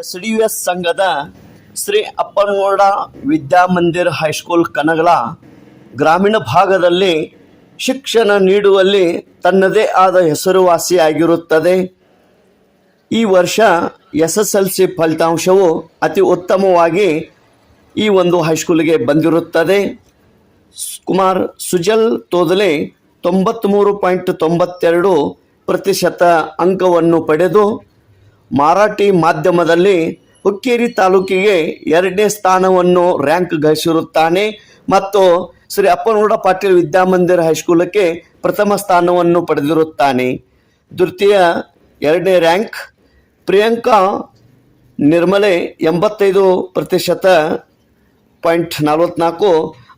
S D U S ಸಂಘದ Shri Appanagouda Vidyamandir high school ಕನಗಲ ಗ್ರಾಮೀಣ ಭಾಗದಲ್ಲಿ ಶಿಕ್ಷಣ ನೀಡುವಲ್ಲಿ ತನ್ನದೇ ಆದ ಹೆಸರುವಾಸಿಯಾಗಿರುತ್ತದೆ. ಈ ವರ್ಷ ಎಸ್ ಎಸ್ ಎಲ್ ಸಿ ಫಲಿತಾಂಶವು ಅತಿ ಉತ್ತಮವಾಗಿ ಈ ಒಂದು ಹೈಸ್ಕೂಲಿಗೆ ಬಂದಿರುತ್ತದೆ. ಕುಮಾರ್ ಸುಜಲ್ ತೋದಲೆ ತೊಂಬತ್ತ್ಮೂರು ಪಾಯಿಂಟ್ ತೊಂಬತ್ತೆರಡು ಪ್ರತಿಶತ ಅಂಕವನ್ನು ಪಡೆದು ಮರಾಠಿ ಮಾಧ್ಯಮದಲ್ಲಿ ಹುಕ್ಕೇರಿ ತಾಲೂಕಿಗೆ ಎರಡನೇ ಸ್ಥಾನವನ್ನು ರ್ಯಾಂಕ್ ಗಳಿಸಿರುತ್ತಾನೆ ಮತ್ತು ಶ್ರೀ ಅಪ್ಪನಗೌಡ ಪಾಟೀಲ್ ವಿದ್ಯಾಮಂದಿರ ಹೈಸ್ಕೂಲಕ್ಕೆ ಪ್ರಥಮ ಸ್ಥಾನವನ್ನು ಪಡೆದಿರುತ್ತಾನೆ. ದ್ವಿತೀಯ ಎರಡನೇ ರ್ಯಾಂಕ್ ಪ್ರಿಯಾಂಕಾ ನಿರ್ಮಲೆ ಎಂಬತ್ತೈದು ಪ್ರತಿಶತ ಪಾಯಿಂಟ್ ನಲವತ್ನಾಲ್ಕು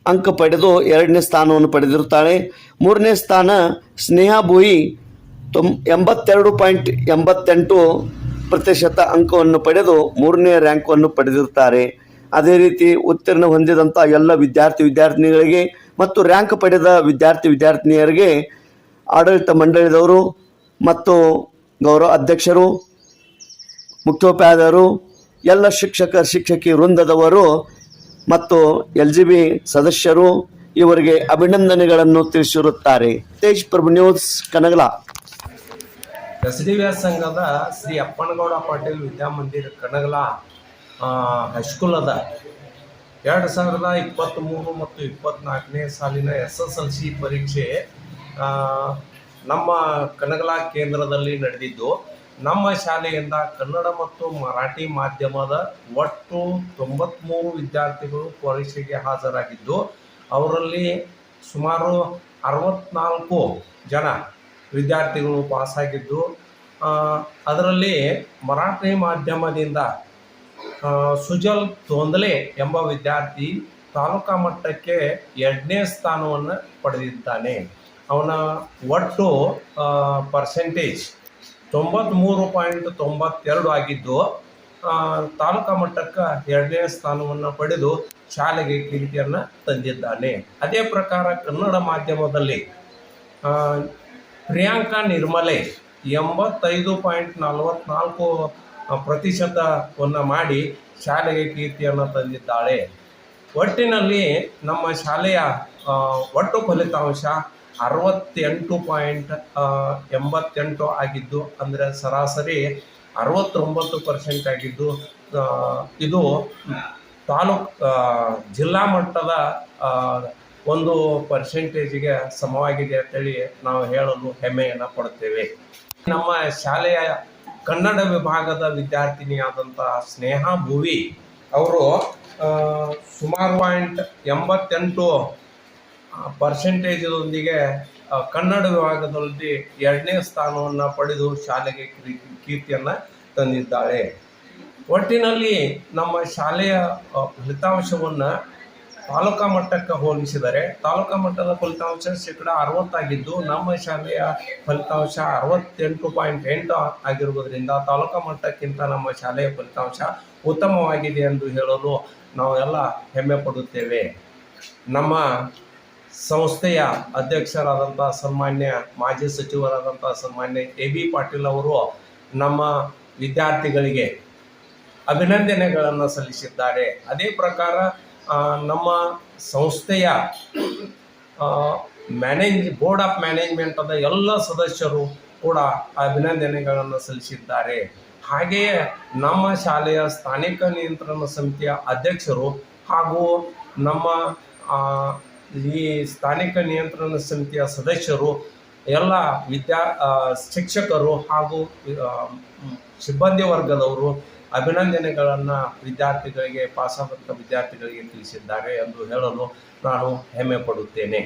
ಅಂಕ ಪಡೆದು ಎರಡನೇ ಸ್ಥಾನವನ್ನು ಪಡೆದಿರುತ್ತಾಳೆ. ಮೂರನೇ ಸ್ಥಾನ ಸ್ನೇಹಾ ಭೂಯಿ ತೊಂ ಎಂಬತ್ತೆರಡು ಪಾಯಿಂಟ್ ಎಂಬತ್ತೆಂಟು ಪ್ರತಿಶತ ಅಂಕವನ್ನು ಪಡೆದು ಮೂರನೇ ರ್ಯಾಂಕನ್ನು ಪಡೆದಿರುತ್ತಾರೆ. ಅದೇ ರೀತಿ ಉತ್ತೀರ್ಣ ಹೊಂದಿದಂಥ ಎಲ್ಲ ವಿದ್ಯಾರ್ಥಿ ವಿದ್ಯಾರ್ಥಿನಿಗಳಿಗೆ ಮತ್ತು ರ್ಯಾಂಕ್ ಪಡೆದ ವಿದ್ಯಾರ್ಥಿ ವಿದ್ಯಾರ್ಥಿನಿಯರಿಗೆ ಆಡಳಿತ ಮಂಡಳಿದವರು ಮತ್ತು ಗೌರವ ಅಧ್ಯಕ್ಷರು, ಮುಖ್ಯೋಪಾಧ್ಯಾಯರು, ಎಲ್ಲ ಶಿಕ್ಷಕ, ಶಿಕ್ಷಕಿ ವೃಂದದವರು ಮತ್ತು ಎಲ್ ಜಿ ಬಿ ಸದಸ್ಯರು ಇವರಿಗೆ ಅಭಿನಂದನೆಗಳನ್ನು ತಿಳಿಸಿರುತ್ತಾರೆ. Tej Prabhu news, Kanagala. S D V S ಸಂಘದ ಶ್ರೀ ಅಪ್ಪನಗೌಡ ಪಾಟೀಲ್ ವಿದ್ಯಾಮಂದಿರ ಕಣಗಲ ಹೈಸ್ಕೂಲ್ ಅದ ಎರಡು ಸಾವಿರದ ಇಪ್ಪತ್ತ್ಮೂರು ಮತ್ತು ಇಪ್ಪತ್ತ್ನಾಲ್ಕನೇ ಸಾಲಿನ ಎಸ್ ಎಸ್ ಎಲ್ ಸಿ ಪರೀಕ್ಷೆ ನಮ್ಮ ಕನಗಲ ಕೇಂದ್ರದಲ್ಲಿ ನಡೆದಿದ್ದು. ನಮ್ಮ ಶಾಲೆಯಿಂದ ಕನ್ನಡ ಮತ್ತು ಮರಾಠಿ ಮಾಧ್ಯಮದ ಒಟ್ಟು ತೊಂಬತ್ತ್ಮೂರು ವಿದ್ಯಾರ್ಥಿಗಳು ಪರೀಕ್ಷೆಗೆ ಹಾಜರಾಗಿದ್ದು, ಅವರಲ್ಲಿ ಸುಮಾರು ಅರವತ್ನಾಲ್ಕು ಜನ ವಿದ್ಯಾರ್ಥಿಗಳು ಪಾಸಾಗಿದ್ದು ಅದರಲ್ಲಿ ಮರಾಠಿ ಮಾಧ್ಯಮದಿಂದ ಸುಜಲ್ ತೋಂದಲೆ ಎಂಬ ವಿದ್ಯಾರ್ಥಿ ತಾಲೂಕಾ ಮಟ್ಟಕ್ಕೆ ಎರಡನೇ ಸ್ಥಾನವನ್ನು ಪಡೆದಿದ್ದಾನೆ. ಅವನ ಒಟ್ಟು ಪರ್ಸೆಂಟೇಜ್ ತೊಂಬತ್ತ್ಮೂರು ಪಾಯಿಂಟ್ ತೊಂಬತ್ತೆರಡು ಆಗಿದ್ದು ತಾಲೂಕಾ ಮಟ್ಟಕ್ಕೆ ಎರಡನೇ ಸ್ಥಾನವನ್ನು ಪಡೆದು ಶಾಲೆಗೆ ಕೀರ್ತಿಯನ್ನು ತಂದಿದ್ದಾನೆ. ಅದೇ ಪ್ರಕಾರ ಕನ್ನಡ ಮಾಧ್ಯಮದಲ್ಲಿ ಪ್ರಿಯಾಂಕಾ ನಿರ್ಮಲೆ ಎಂಬತ್ತೈದು ಪಾಯಿಂಟ್ ನಲವತ್ನಾಲ್ಕು ಪ್ರತಿಶತವನ್ನು ಮಾಡಿ ಶಾಲೆಗೆ ಕೀರ್ತಿಯನ್ನು ತಂದಿದ್ದಾಳೆ. ಒಟ್ಟಿನಲ್ಲಿ ನಮ್ಮ ಶಾಲೆಯ ಒಟ್ಟು ಫಲಿತಾಂಶ ಅರವತ್ತೆಂಟು ಪಾಯಿಂಟ್ ಎಂಬತ್ತೆಂಟು ಆಗಿದ್ದು, ಅಂದರೆ ಸರಾಸರಿ ಅರವತ್ತೊಂಬತ್ತು ಪರ್ಸೆಂಟ್ ಆಗಿದ್ದು ಇದು ತಾಲೂಕ್ ಜಿಲ್ಲಾ ಮಟ್ಟದ ಒಂದು ಪರ್ಸೆಂಟೇಜಿಗೆ ಸಮವಾಗಿದೆ ಅಂತೇಳಿ ನಾವು ಹೇಳಲು ಹೆಮ್ಮೆಯನ್ನು ಪಡುತ್ತೇವೆ. ನಮ್ಮ ಶಾಲೆಯ ಕನ್ನಡ ವಿಭಾಗದ ವಿದ್ಯಾರ್ಥಿನಿಯಾದಂಥ ಸ್ನೇಹಾ ಭುವಿ ಅವರು ಸುಮಾರು ಪಾಯಿಂಟ್ ಎಂಬತ್ತೆಂಟು ಪರ್ಸೆಂಟೇಜದೊಂದಿಗೆ ಕನ್ನಡ ವಿಭಾಗದಲ್ಲಿ ಎರಡನೇ ಸ್ಥಾನವನ್ನು ಪಡೆದು ಶಾಲೆಗೆ ಕೀರ್ತಿಯನ್ನು ತಂದಿದ್ದಾಳೆ ಒಟ್ಟಿನಲ್ಲಿ ನಮ್ಮ ಶಾಲೆಯ ಫಲಿತಾಂಶವನ್ನು ತಾಲೂಕಾ ಮಟ್ಟಕ್ಕೆ ಹೋಲಿಸಿದರೆ ತಾಲೂಕಾ ಮಟ್ಟದ ಫಲಿತಾಂಶ ಶೇಕಡ ಅರವತ್ತಾಗಿದ್ದು, ನಮ್ಮ ಶಾಲೆಯ ಫಲಿತಾಂಶ ಅರವತ್ತೆಂಟು ಪಾಯಿಂಟ್ ಎಂಟು ಆಗಿರುವುದರಿಂದ ತಾಲೂಕಾ ಮಟ್ಟಕ್ಕಿಂತ ನಮ್ಮ ಶಾಲೆಯ ಫಲಿತಾಂಶ ಉತ್ತಮವಾಗಿದೆ ಎಂದು ಹೇಳಲು ನಾವೆಲ್ಲ ಹೆಮ್ಮೆ ಪಡುತ್ತೇವೆ. ನಮ್ಮ ಸಂಸ್ಥೆಯ ಅಧ್ಯಕ್ಷರಾದಂಥ ಸನ್ಮಾನ್ಯ, ಮಾಜಿ ಸಚಿವರಾದಂಥ ಸನ್ಮಾನ್ಯ ಎ ಬಿ ಪಾಟೀಲ್ ಅವರು ನಮ್ಮ ವಿದ್ಯಾರ್ಥಿಗಳಿಗೆ ಅಭಿನಂದನೆಗಳನ್ನು ಸಲ್ಲಿಸಿದ್ದಾರೆ. ಅದೇ ಪ್ರಕಾರ ನಮ್ಮ ಸಂಸ್ಥೆಯ ಮ್ಯಾನೇಜ್ ಬೋರ್ಡ್ ಆಫ್ ಮ್ಯಾನೇಜ್ಮೆಂಟದ ಎಲ್ಲ ಸದಸ್ಯರು ಕೂಡ ಅಭಿನಂದನೆಗಳನ್ನು ಸಲ್ಲಿಸಿದ್ದಾರೆ. ಹಾಗೆಯೇ ನಮ್ಮ ಶಾಲೆಯ ಸ್ಥಾನಿಕ ನಿಯಂತ್ರಣ ಸಮಿತಿಯ ಅಧ್ಯಕ್ಷರು ಹಾಗೂ ನಮ್ಮ ಈ ಸ್ಥಾನಿಕ ನಿಯಂತ್ರಣ ಸಮಿತಿಯ ಸದಸ್ಯರು, ಎಲ್ಲ ವಿದ್ಯಾ ಶಿಕ್ಷಕರು ಹಾಗೂ ಸಿಬ್ಬಂದಿ ವರ್ಗದವರು ಅಭಿನಂದನೆಗಳನ್ನು ವಿದ್ಯಾರ್ಥಿಗಳಿಗೆ ಪಾಸಾಗುತ್ತ ವಿದ್ಯಾರ್ಥಿಗಳಿಗೆ ತಿಳಿಸಿದ್ದಾರೆ ಎಂದು ಹೇಳಲು ನಾನು ಹೆಮ್ಮೆ ಪಡುತ್ತೇನೆ.